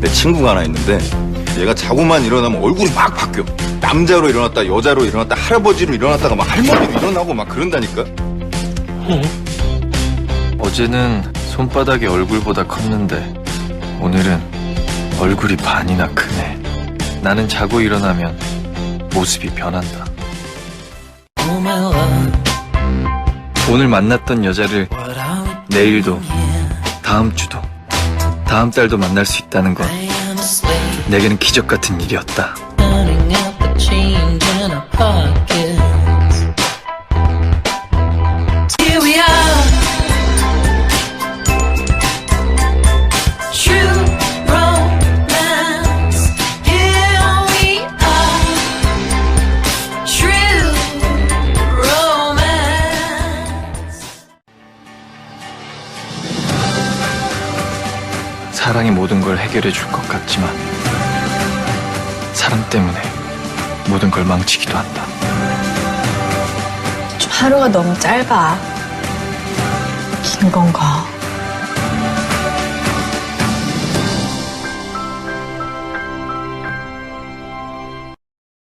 내 친구가 하나 있는데 얘가 자고만 일어나면 얼굴이 막 바뀌어. 남자로 일어났다 여자로 일어났다 할아버지로 일어났다가 막 할머니로 일어나고 막 그런다니까. 어제는 손바닥이 얼굴보다 컸는데 오늘은 얼굴이 반이나 크네. 나는 자고 일어나면 모습이 변한다. 오늘 만났던 여자를 내일도 다음 주도 다음 달도 만날 수 있다는 건 내게는 기적 같은 일이었다. 사랑이 모든 걸 해결해 줄 것 같지만 사랑 때문에 모든 걸 망치기도 한다. 좀 하루가 너무 짧아. 긴 건가?